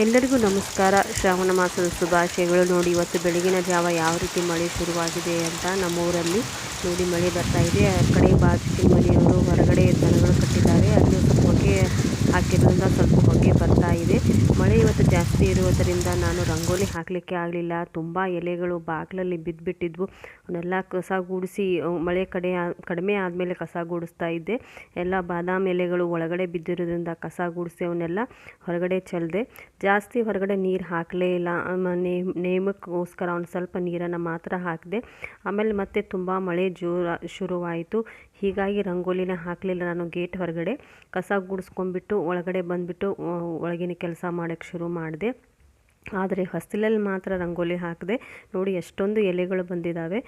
ಎಲ್ಲರಿಗೂ ನಮಸ್ಕಾರ. ಶ್ರಾವಣ ಮಾಸದ ಶುಭಾಶಯಗಳು. ನೋಡಿ, ಇವತ್ತು ಬೆಳಗಿನ ಜಾವ ಯಾವ ರೀತಿ ಮಳೆ ಶುರುವಾಗಿದೆ ಅಂತ ನಮ್ಮೂರಲ್ಲಿ ನೋಡಿ ಮಳೆ ಬರ್ತಾ ಇದೆ. ಆ ಕಡೆ ಬಾಜುಕಿನ ಮನೆಯವರು ಹೊರಗಡೆ ದನಗಳು ಕಟ್ಟಿದ್ದಾರೆ. ಅಲ್ಲಿ ಸ್ವಲ್ಪ ಹೊಗೆ ಹಾಕಿರೋದ್ರಿಂದ ಸ್ವಲ್ಪ ಹೊಗೆ ಬರ್ತಾ ಇದೆ ಮಳೆ ಇವತ್ತು ಜಾಸ್ತಿ ಇರುವುದರಿಂದ ನಾನು ರಂಗೋಲಿ ಹಾಕಲಿಕ್ಕೆ ಆಗಲಿಲ್ಲ. ತುಂಬ ಎಲೆಗಳು ಬಾಗಿಲಲ್ಲಿ ಬಿದ್ದುಬಿಟ್ಟಿದ್ವು ಅವನ್ನೆಲ್ಲ ಕಸ ಗೂಡಿಸಿ ಮಳೆ ಕಡೆ, ಕಡಿಮೆ ಆದಮೇಲೆ ಕಸ ಗೂಡಿಸ್ತಾ ಇದ್ದೆ. ಎಲ್ಲ ಬಾದಾಮಿ ಎಲೆಗಳು ಒಳಗಡೆ ಬಿದ್ದಿರೋದ್ರಿಂದ ಕಸ ಗೂಡಿಸಿ ಅವನ್ನೆಲ್ಲ ಹೊರಗಡೆ ಚೆಲ್ಲಿದೆ ಜಾಸ್ತಿ ಹೊರಗಡೆ ನೀರು ಹಾಕಲೇ ಇಲ್ಲ. ನೇಮ್ ನೇಮಕ್ಕೋಸ್ಕರ ಒಂದು ಸ್ವಲ್ಪ ನೀರನ್ನು ಮಾತ್ರ ಹಾಕಿದೆ. ಆಮೇಲೆ ಮತ್ತೆ ತುಂಬ ಮಳೆ ಜೋರ ಶುರುವಾಯಿತು. ಹೀಗಾಗಿ ರಂಗೋಲಿನ ಹಾಕಲಿಲ್ಲ ನಾನು ಗೇಟ್ ಹೊರಗಡೆ. ಕಸ ಗುಡಿಸ್ಕೊಂಡ್ಬಿಟ್ಟು, ಒಳಗಡೆ ಬಂದುಬಿಟ್ಟು ಒಳಗಿನ ಕೆಲಸ ಮಾಡೋಕ್ಕೆ ಶುರು ಮಾಡಿದೆ. ಆದರೆ ಹೊಸ್ತಿಲಲ್ಲಿ ಮಾತ್ರ ರಂಗೋಲಿ ಹಾಕಿದೆ. ನೋಡಿ ಎಷ್ಟೊಂದು ಎಲೆಗಳು ಬಂದಿದ್ದಾವೆ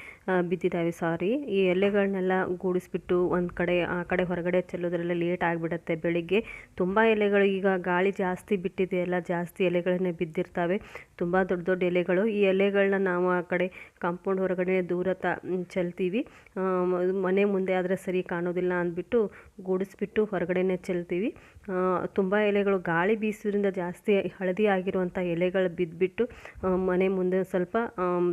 ಬಿದ್ದಿದ್ದಾವೆ ಸಾರಿ. ಈ ಎಲೆಗಳನ್ನೆಲ್ಲ ಗೂಡಿಸ್ಬಿಟ್ಟು ಒಂದು ಕಡೆ, ಆ ಕಡೆ ಹೊರಗಡೆ ಚೆಲ್ಲೋದ್ರೆಲ್ಲ ಲೇಟ್ ಆಗಿಬಿಡುತ್ತೆ ಬೆಳಿಗ್ಗೆ. ತುಂಬ ಎಲೆಗಳು ಈಗ ಗಾಳಿ ಜಾಸ್ತಿ ಬಿಟ್ಟಿದೆ. ಎಲ್ಲ ಜಾಸ್ತಿ ಎಲೆಗಳನ್ನೇ ಬಿದ್ದಿರ್ತಾವೆ. ತುಂಬ ದೊಡ್ಡ ದೊಡ್ಡ ಎಲೆಗಳು. ಈ ಎಲೆಗಳನ್ನ ನಾವು ಆ ಕಡೆ ಕಾಂಪೌಂಡ್ ಹೊರಗಡೆ ದೂರ ತ ಚೆಲ್ತೀವಿ. ಮನೆ ಮುಂದೆ ಆದರೆ ಸರಿ ಕಾಣೋದಿಲ್ಲ ಅಂದ್ಬಿಟ್ಟು ಗೂಡಿಸ್ಬಿಟ್ಟು ಹೊರಗಡೆನೇ ಚೆಲ್ತೀವಿ. ತುಂಬ ಎಲೆಗಳು ಗಾಳಿ ಬೀಸೋದ್ರಿಂದ ಜಾಸ್ತಿ ಹಳದಿ ಆಗಿರುವಂಥ ಎಲೆಗಳು ಬಿದ್ದುಬಿಟ್ಟು ಮನೆ ಮುಂದೆ ಸ್ವಲ್ಪ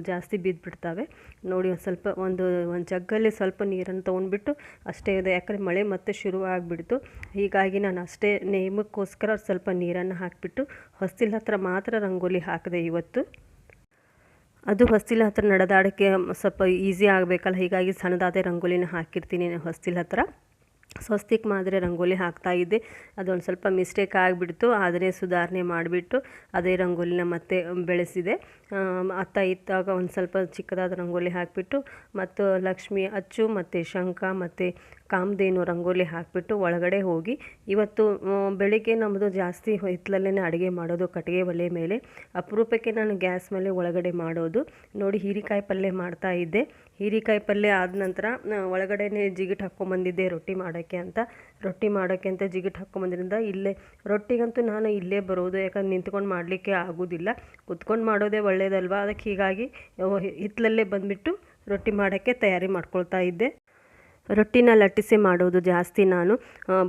ಜಾಸ್ತಿ ಬಿದ್ದುಬಿಡ್ತವೆ ನೋಡಿ, ಒಂದು ಸ್ವಲ್ಪ ಒಂದು ಒಂದು ಜಗ್ಗಲ್ಲಿ ಸ್ವಲ್ಪ ನೀರನ್ನು ತೊಗೊಂಡ್ಬಿಟ್ಟು ಅಷ್ಟೇ ಇದೆ. ಯಾಕಂದರೆ ಮಳೆ ಮತ್ತೆ ಶುರು ಆಗಿಬಿಡ್ತು. ಹೀಗಾಗಿ ನಾನು ಅಷ್ಟೇ ನೇಮಕ್ಕೋಸ್ಕರ ಸ್ವಲ್ಪ ನೀರನ್ನು ಹಾಕಿಬಿಟ್ಟು ಹೊಸ್ತಿಲ ಹತ್ರ ಮಾತ್ರ ರಂಗೋಲಿ ಹಾಕಿದೆ ಇವತ್ತು. ಅದು ಹೊಸ್ತಿಲ ಹತ್ರ ನಡೆದಾಡೋಕ್ಕೆ ಸ್ವಲ್ಪ ಈಸಿ ಆಗಬೇಕಲ್ಲ. ಹೀಗಾಗಿ ಸಣ್ಣದಾದ ರಂಗೋಲಿನ ಹಾಕಿರ್ತೀನಿ ಹೊಸ್ತಿಲ ಹತ್ರ. ಸ್ವಸ್ತಿಕ್ ಮಾದರಿ ರಂಗೋಲಿ ಹಾಕ್ತಾ ಇದ್ದೆ. ಅದೊಂದು ಸ್ವಲ್ಪ ಮಿಸ್ಟೇಕ್ ಆಗಿಬಿಡ್ತು. ಆದರೆ ಸುಧಾರಣೆ ಮಾಡಿಬಿಟ್ಟು ಅದೇ ರಂಗೋಲಿನ ಮತ್ತೆ ಬೆಳೆಸಿದೆ. ಅತ್ತ ಇತ್ತಾಗ ಒಂದು ಸ್ವಲ್ಪ ಚಿಕ್ಕದಾದ ರಂಗೋಲಿ ಹಾಕಿಬಿಟ್ಟು, ಮತ್ತು ಲಕ್ಷ್ಮಿ ಅಚ್ಚು, ಮತ್ತು ಶಂಖ, ಮತ್ತು ಕಾಮಧೇನು ರಂಗೋಲಿ ಹಾಕಿಬಿಟ್ಟು ಒಳಗಡೆ ಹೋಗಿ, ಇವತ್ತು ಬೆಳಿಗ್ಗೆ ನಮ್ಮದು ಜಾಸ್ತಿ ಹಿತ್ತಲಲ್ಲೇ ಅಡುಗೆ ಮಾಡೋದು ಕಟ್ಟಿಗೆ ಒಲೆ ಮೇಲೆ. ಅಪರೂಪಕ್ಕೆ ನಾನು ಗ್ಯಾಸ್ ಮೇಲೆ ಒಳಗಡೆ ಮಾಡೋದು. ನೋಡಿ, ಹೀರಿಕಾಯಿ ಪಲ್ಯ ಮಾಡ್ತಾ ಇದ್ದೆ. ಹೀರಿಕಾಯಿ ಪಲ್ಯ ಆದ ನಂತರ ಒಳಗಡೆ ಒಳಗಡೆನೇ ಜಿಗಿಟ್ ಹಾಕ್ಕೊಂಬಂದಿದ್ದೆ ರೊಟ್ಟಿ ಮಾಡೋಕ್ಕೆ ಅಂತ. ರೊಟ್ಟಿ ಮಾಡೋಕ್ಕೆ ಅಂತ ಜಿಗಿಟ್ ಹಾಕ್ಕೊಂಬಂದ್ರಿಂದ ಇಲ್ಲೇ, ರೊಟ್ಟಿಗಂತೂ ನಾನು ಇಲ್ಲೇ ಬರೋದು, ಯಾಕಂದ್ರೆ ನಿಂತ್ಕೊಂಡು ಮಾಡಲಿಕ್ಕೆ ಆಗೋದಿಲ್ಲ. ಕುತ್ಕೊಂಡು ಮಾಡೋದೇ ಒಳ್ಳೆಯದಲ್ವ ಅದಕ್ಕೆ ಹೀಗಾಗಿ ಹಿತ್ತಲಲ್ಲೇ ಬಂದುಬಿಟ್ಟು ರೊಟ್ಟಿ ಮಾಡೋಕ್ಕೆ ತಯಾರಿ ಮಾಡ್ಕೊಳ್ತಾ ಇದ್ದೆ. ರೊಟ್ಟಿನ ಲಟ್ಟಿಸಿ ಮಾಡೋದು ಜಾಸ್ತಿ ನಾನು.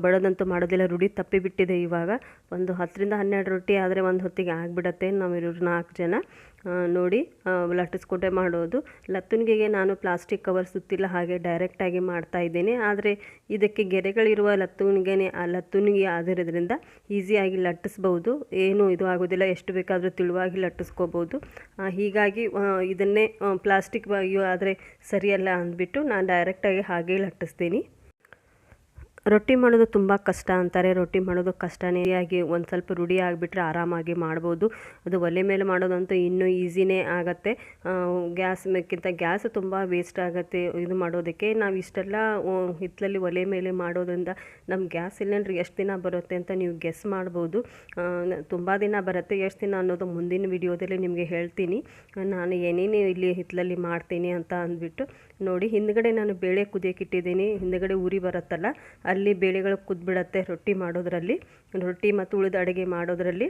ಬಡದಂತೂ ಮಾಡೋದಿಲ್ಲ, ರೂಢಿ ತಪ್ಪಿಬಿಟ್ಟಿದೆ ಇವಾಗ. ಒಂದು ಹತ್ತರಿಂದ ಹನ್ನೆರಡು ರೊಟ್ಟಿ ಆದರೆ ಒಂದು ಹೊತ್ತಿಗೆ ಆಗಿಬಿಡತ್ತೆ. ನಾವಿರೋರು ನಾಲ್ಕು ಜನ. ನೋಡಿ ಲಟ್ಟಿಸ್ಕೊಂಡೆ ಮಾಡೋದು. ಲತ್ತುನಿಗೆಗೆ ನಾನು ಪ್ಲಾಸ್ಟಿಕ್ ಕವರ್ ಸುತ್ತಿಲ್ಲ, ಹಾಗೆ ಡೈರೆಕ್ಟಾಗಿ ಮಾಡ್ತಾ ಇದ್ದೇನೆ. ಆದರೆ ಇದಕ್ಕೆ ಗೆರೆಗಳಿರುವ ಲತ್ತುನಿಗೆನೆ, ಆ, ಲತ್ತುನಿಗೆ ಆಗಿರೋದ್ರಿಂದ ಈಸಿಯಾಗಿ ಲಟ್ಟಿಸ್ಬೋದು. ಏನೂ ಇದು ಆಗೋದಿಲ್ಲ, ಎಷ್ಟು ಬೇಕಾದರೂ ತಿಳುವಾಗಿ ಲಟ್ಟಿಸ್ಕೋಬೋದು. ಹೀಗಾಗಿ ಇದನ್ನೇ ಪ್ಲಾಸ್ಟಿಕ್ ಆದರೆ ಸರಿಯಲ್ಲ ಅಂದ್ಬಿಟ್ಟು ನಾನು ಡೈರೆಕ್ಟಾಗಿ ಹಾಗೆ ಲಟ್ಟಿಸ್ತೀನಿ. ರೊಟ್ಟಿ ಮಾಡೋದು ತುಂಬ ಕಷ್ಟ ಅಂತಾರೆ. ರೊಟ್ಟಿ ಮಾಡೋದು ಕಷ್ಟನೇ ಆಗಿ ಒಂದು ಸ್ವಲ್ಪ ರೂಢಿ ಆಗಿಬಿಟ್ರೆ ಆರಾಮಾಗಿ ಮಾಡ್ಬೋದು. ಅದು ಒಲೆ ಮೇಲೆ ಮಾಡೋದಂತೂ ಇನ್ನೂ ಈಸಿನೇ ಆಗುತ್ತೆ. ಗ್ಯಾಸ್ ಮೇಕ್ಕಿಂತ ಗ್ಯಾಸ್ ತುಂಬ ವೇಸ್ಟ್ ಆಗುತ್ತೆ ಇದು ಮಾಡೋದಕ್ಕೆ. ನಾವು ಇಷ್ಟೆಲ್ಲ ಹಿತ್ತಲಲ್ಲಿ ಒಲೆ ಮೇಲೆ ಮಾಡೋದ್ರಿಂದ ನಮ್ಮ ಗ್ಯಾಸ್ ಸಿಲಿಂಡ್ರ್ ಎಷ್ಟು ದಿನ ಬರುತ್ತೆ ಅಂತ ನೀವು ಗೆಸ್ ಮಾಡ್ಬೋದು. ತುಂಬ ದಿನ ಬರುತ್ತೆ. ಎಷ್ಟು ದಿನ ಅನ್ನೋದು ಮುಂದಿನ ವಿಡಿಯೋದಲ್ಲಿ ನಿಮಗೆ ಹೇಳ್ತೀನಿ. ನಾನು ಏನೇನು ಇಲ್ಲಿ ಹಿತ್ತಲಲ್ಲಿ ಮಾಡ್ತೀನಿ ಅಂತ ಅಂದ್ಬಿಟ್ಟು ನೋಡಿ. ಹಿಂದ್ಗಡೆ ನಾನು ಬೇಳೆ ಕುದಿಯಕ್ಕಿಟ್ಟಿದ್ದೀನಿ ಹಿಂದ್ಗಡೆ ಉರಿ ಬರುತ್ತಲ್ಲ ಅಲ್ಲಿ ಬೇಳೆಗಳು ಕುದ್ಬಿಡತ್ತೆ ರೊಟ್ಟಿ ಮಾಡೋದರಲ್ಲಿ. ರೊಟ್ಟಿ ಮತ್ತು ಉಳಿದ ಅಡುಗೆ ಮಾಡೋದರಲ್ಲಿ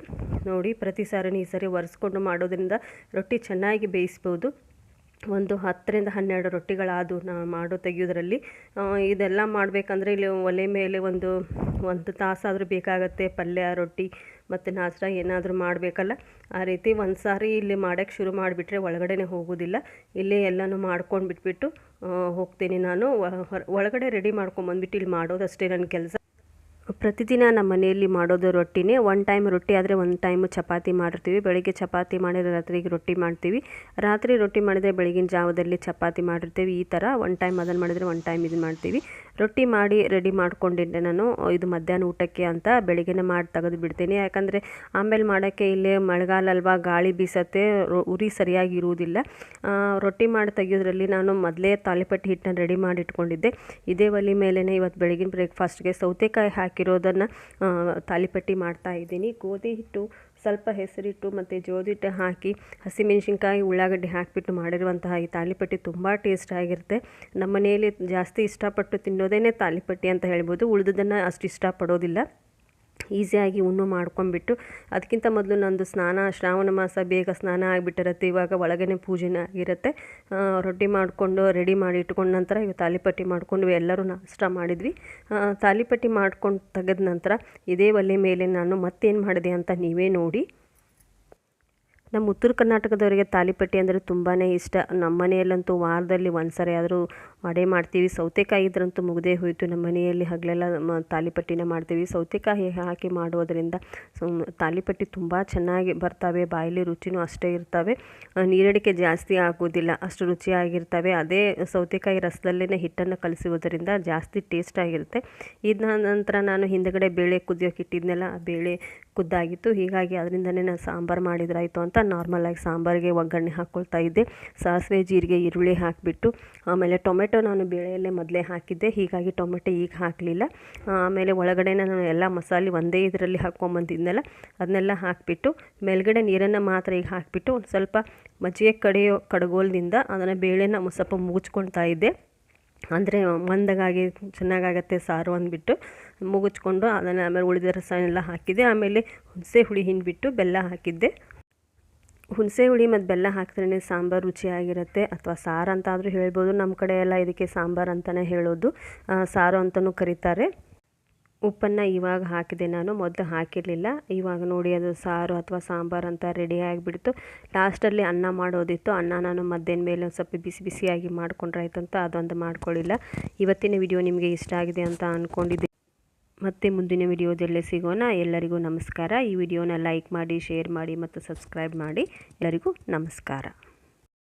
ನೋಡಿ ಪ್ರತಿ ಸಾರಿನೂ ಈ ಸರಿ ಒರೆಸ್ಕೊಂಡು ಮಾಡೋದ್ರಿಂದ ರೊಟ್ಟಿ ಚೆನ್ನಾಗಿ ಬೇಯಿಸ್ಬೋದು. ಒಂದು ಹತ್ತರಿಂದ ಹನ್ನೆರಡು ರೊಟ್ಟಿಗಳಾದವು ನಾ ಮಾಡೋ ತೆಗೆಯೋದ್ರಲ್ಲಿ ಇದೆಲ್ಲ ಮಾಡಬೇಕಂದ್ರೆ ಇಲ್ಲಿ ಒಲೆ ಮೇಲೆ ಒಂದು ಒಂದು ತಾಸಾದರೂ ಬೇಕಾಗತ್ತೆ ಪಲ್ಯ, ರೊಟ್ಟಿ ಮತ್ತು ನಾಷ್ಟ ಏನಾದರೂ ಮಾಡಬೇಕಲ್ಲ. ಆ ರೀತಿ ಒಂದು ಸಾರಿ ಇಲ್ಲಿ ಮಾಡೋಕ್ಕೆ ಶುರು ಮಾಡಿಬಿಟ್ರೆ ಒಳಗಡೆನೇ ಹೋಗೋದಿಲ್ಲ. ಇಲ್ಲೇ ಎಲ್ಲನೂ ಮಾಡ್ಕೊಂಡು ಬಿಟ್ಬಿಟ್ಟು ಹೋಗ್ತೀನಿ ನಾನು. ಒಳಗಡೆ ರೆಡಿ ಮಾಡ್ಕೊಂಬಂದ್ಬಿಟ್ಟು ಇಲ್ಲಿ ಮಾಡೋದಷ್ಟೇ ನನ್ನ ಕೆಲಸ. ಪ್ರತಿದಿನ ನಮ್ಮ ಮನೆಯಲ್ಲಿ ಮಾಡೋದು ರೊಟ್ಟಿನೇ. ಒನ್ ಟೈಮ್ ರೊಟ್ಟಿ ಆದರೆ ಒಂದು ಟೈಮು ಚಪಾತಿ ಮಾಡಿರ್ತೀವಿ. ಬೆಳಗ್ಗೆ ಚಪಾತಿ ಮಾಡಿದರೆ ರಾತ್ರಿಗೆ ರೊಟ್ಟಿ ಮಾಡ್ತೀವಿ. ರಾತ್ರಿ ರೊಟ್ಟಿ ಮಾಡಿದರೆ ಬೆಳಗಿನ ಜಾವದಲ್ಲಿ ಚಪಾತಿ ಮಾಡಿರ್ತೀವಿ. ಈ ಥರ ಒನ್ ಟೈಮ್ ಅದನ್ನು ಮಾಡಿದರೆ ಒನ್ ಟೈಮ್ ಇದು ಮಾಡ್ತೀವಿ. ರೊಟ್ಟಿ ಮಾಡಿ ರೆಡಿ ಮಾಡ್ಕೊಂಡಿದ್ದೆ ನಾನು. ಇದು ಮಧ್ಯಾಹ್ನ ಊಟಕ್ಕೆ ಅಂತ ಬೆಳಿಗ್ಗೆನೇ ಮಾಡಿ ತೆಗೆದು ಬಿಡ್ತೀನಿ. ಯಾಕಂದರೆ ಆಮೇಲೆ ಮಾಡೋಕ್ಕೆ ಇಲ್ಲೇ ಮಳೆಗಾಲ ಅಲ್ವಾ, ಗಾಳಿ ಬೀಸತ್ತೆ ಉರಿ ಸರಿಯಾಗಿ ಇರುವುದಿಲ್ಲ. ರೊಟ್ಟಿ ಮಾಡಿ ತೆಗೆಯೋದ್ರಲ್ಲಿ ನಾನು ಮೊದಲೇ ತಾಲಿಪಟ್ಟು ಹಿಟ್ಟನ್ನ ರೆಡಿ ಮಾಡಿ ಇಟ್ಕೊಂಡಿದ್ದೆ. ಇದೇ ಒಲಿ ಮೇಲೇ ಇವತ್ತು ಬೆಳಗಿನ ಬ್ರೇಕ್ಫಾಸ್ಟ್ಗೆ ಸೌತೆಕಾಯಿ ಹಾಕಿರೋದನ್ನು ತಾಲಿಪಟ್ಟಿ ಮಾಡ್ತಾ ಇದ್ದೀನಿ. ಗೋಧಿ ಹಿಟ್ಟು ಸ್ವಲ್ಪ ಹೆಸರಿಟ್ಟು ಮತ್ತು ಜೋದಿಟ್ಟು ಹಾಕಿ, ಹಸಿಮೆಣಸಿನ್ಕಾಯಿ, ಉಳ್ಳಾಗಡ್ಡಿ ಹಾಕಿಬಿಟ್ಟು ಮಾಡಿರುವಂತಹ ಈ ತಾಲಿಪಟ್ಟಿ ತುಂಬ ಟೇಸ್ಟ್ ಆಗಿರುತ್ತೆ. ನಮ್ಮ ಮನೆಯಲ್ಲಿ ಜಾಸ್ತಿ ಇಷ್ಟಪಟ್ಟು ತಿನ್ನೋದೇನೆ ತಾಲಿಪಟ್ಟಿ ಅಂತ ಹೇಳ್ಬೋದು. ಉಳಿದದನ್ನು ಅಷ್ಟು ಇಷ್ಟಪಡೋದಿಲ್ಲ. ಈಸಿಯಾಗಿ ಉಣ್ಣು ಮಾಡ್ಕೊಂಡ್ಬಿಟ್ಟು ಅದಕ್ಕಿಂತ ಮೊದಲು ನಂದು ಸ್ನಾನ, ಶ್ರಾವಣ ಮಾಸ ಬೇಗ ಸ್ನಾನ ಆಗಿಬಿಟ್ಟಿರುತ್ತೆ. ಇವಾಗ ಒಳಗನೆ ಪೂಜೆನೇ ಆಗಿರುತ್ತೆ. ರೊಟ್ಟಿ ಮಾಡಿಕೊಂಡು ರೆಡಿ ಮಾಡಿ ಇಟ್ಕೊಂಡ ನಂತರ ಇವಾಗ ತಾಲಿಪಟ್ಟಿ ಮಾಡಿಕೊಂಡು ಎಲ್ಲರೂ ನಾಷ್ಟ ಮಾಡಿದ್ವಿ. ತಾಲಿಪಟ್ಟಿ ಮಾಡ್ಕೊಂಡು ತೆಗೆದ ನಂತರ ಇದೇ ಒಲೆ ಮೇಲೆ ನಾನು ಮತ್ತೇನು ಮಾಡಿದೆ ಅಂತ ನೀವೇ ನೋಡಿ. ನಮ್ಮ ಉತ್ತರ ಕರ್ನಾಟಕದವರಿಗೆ ತಾಲಿಪಟ್ಟಿ ಅಂದರೆ ತುಂಬಾ ಇಷ್ಟ. ನಮ್ಮ ಮನೆಯಲ್ಲಂತೂ ವಾರದಲ್ಲಿ ಒಂದು ಸರಿ ಆದರೂ ಮಾಡೇ ಮಾಡ್ತೀವಿ. ಸೌತೆಕಾಯಿ ಇದ್ರಂತೂ ಮುಗದೇ ಹೋಯಿತು. ನಮ್ಮ ಮನೆಯಲ್ಲಿ ಹಗಲೆಲ್ಲ ತಾಲಿಪಟ್ಟಿನ ಮಾಡ್ತೀವಿ. ಸೌತೆಕಾಯಿ ಹಾಕಿ ಮಾಡೋದರಿಂದ ತಾಲಿಪಟ್ಟಿ ತುಂಬ ಚೆನ್ನಾಗಿ ಬರ್ತವೆ. ಬಾಯಲ್ಲಿ ರುಚಿನೂ ಅಷ್ಟೇ ಇರ್ತವೆ. ನೀರಡಿಕೆ ಜಾಸ್ತಿ ಆಗೋದಿಲ್ಲ ಅಷ್ಟು ರುಚಿಯಾಗಿರ್ತವೆ. ಅದೇ ಸೌತೆಕಾಯಿ ರಸದಲ್ಲೇ ಹಿಟ್ಟನ್ನು ಕಲಿಸುವುದರಿಂದ ಜಾಸ್ತಿ ಟೇಸ್ಟ್ ಆಗಿರುತ್ತೆ. ಇದನ್ನ ನಂತರ ನಾನು ಹಿಂದಗಡೆ ಬೇಳೆ ಕುದಿಯೋಕೆ ಇಟ್ಟಿದ್ನೆಲ್ಲ ಬೇಳೆ ಕುದ್ದಾಗಿತ್ತು. ಹೀಗಾಗಿ ಅದರಿಂದನೇ ನಾನು ಸಾಂಬಾರು ಮಾಡಿದ್ರಾಯಿತು ಅಂತ ನಾರ್ಮಲಾಗಿ ಸಾಂಬಾರಿಗೆ ಒಗ್ಗರಣೆ ಹಾಕ್ಕೊಳ್ತಾ ಇದ್ದೆ. ಸಾಸಿವೆ, ಜೀರಿಗೆ, ಈರುಳ್ಳಿ ಹಾಕಿಬಿಟ್ಟು, ಆಮೇಲೆ ಟೊಮೆಟೊ ನಾನು ಬೇಳೆಯಲ್ಲೇ ಮೊದಲೇ ಹಾಕಿದ್ದೆ. ಹೀಗಾಗಿ ಟೊಮೆಟೊ ಈಗ ಹಾಕಲಿಲ್ಲ. ಆಮೇಲೆ ಒಳಗಡೆ ನಾನು ಎಲ್ಲ ಮಸಾಲೆ ಒಂದೇ ಇದರಲ್ಲಿ ಹಾಕ್ಕೊಂಬಂದಿದ್ನಲ್ಲ, ಅದನ್ನೆಲ್ಲ ಹಾಕಿಬಿಟ್ಟು, ಮೇಲ್ಗಡೆ ನೀರನ್ನು ಮಾತ್ರ ಈಗ ಹಾಕಿಬಿಟ್ಟು ಒಂದು ಸ್ವಲ್ಪ ಮಜ್ಜಿಗೆ ಕಡೆಯೋ ಕಡಗೋಲದಿಂದ ಅದನ್ನು ಬೇಳೆನ ಸ್ವಲ್ಪ ಮುಗಿಸ್ಕೊಳ್ತಾ ಇದ್ದೆ. ಅಂದರೆ ಮಂದಗಾಗಿ, ಚೆನ್ನಾಗಾಗತ್ತೆ ಸಾರು ಅಂದ್ಬಿಟ್ಟು ಮುಗಿಸ್ಕೊಂಡು ಅದನ್ನು ಆಮೇಲೆ ಉಳಿದ ರಸ ಎಲ್ಲ ಹಾಕಿದ್ದೆ. ಆಮೇಲೆ ಹುಣಸೆ ಹುಳಿ ಹಿಂಡ್ಬಿಟ್ಟು ಬೆಲ್ಲ ಹಾಕಿದ್ದೆ. ಹುಣಸೆ ಹುಳಿ ಮತ್ತು ಬೆಲ್ಲ ಹಾಕಿದ್ರೆ ಸಾಂಬಾರು ರುಚಿಯಾಗಿರುತ್ತೆ. ಅಥವಾ ಸಾರು ಅಂತಾದರೂ ಹೇಳ್ಬೋದು. ನಮ್ಮ ಕಡೆ ಎಲ್ಲ ಇದಕ್ಕೆ ಸಾಂಬಾರು ಅಂತಲೇ ಹೇಳೋದು. ಸಾರು ಅಂತಲೂ ಕರೀತಾರೆ. ಉಪ್ಪನ್ನು ಇವಾಗ ಹಾಕಿದೆ ನಾನು. ಮೊದಲು ಹಾಕಿರಲಿಲ್ಲ. ಇವಾಗ ನೋಡಿ ಅದು ಸಾರು ಅಥವಾ ಸಾಂಬಾರು ಅಂತ ರೆಡಿ ಆಗಿಬಿಡ್ತು. ಲಾಸ್ಟಲ್ಲಿ ಅನ್ನ ಮಾಡೋದಿತ್ತು. ಅನ್ನ ನಾನು ಮಧ್ಯಾಹ್ನ ಮೇಲೆ ಒಂದು ಸ್ವಲ್ಪ ಬಿಸಿ ಬಿಸಿಯಾಗಿ ಮಾಡ್ಕೊಂಡ್ರಾಯ್ತು ಅಂತ ಅದೊಂದು ಮಾಡ್ಕೊಳ್ಳಿಲ್ಲ. ಇವತ್ತಿನ ವಿಡಿಯೋ ನಿಮಗೆ ಇಷ್ಟ ಆಗಿದೆ ಅಂತ ಅಂದ್ಕೊಂಡಿದ್ದೆ ಮತ್ತೆ ಮುಂದಿನ ವಿಡಿಯೋದಲ್ಲೇ ಸಿಗೋಣ. ಎಲ್ಲರಿಗೂ ನಮಸ್ಕಾರ. ಈ ವಿಡಿಯೋನ ಲೈಕ್ ಮಾಡಿ, ಶೇರ್ ಮಾಡಿ ಮತ್ತು ಸಬ್ಸ್ಕ್ರೈಬ್ ಮಾಡಿ. ಎಲ್ಲರಿಗೂ ನಮಸ್ಕಾರ.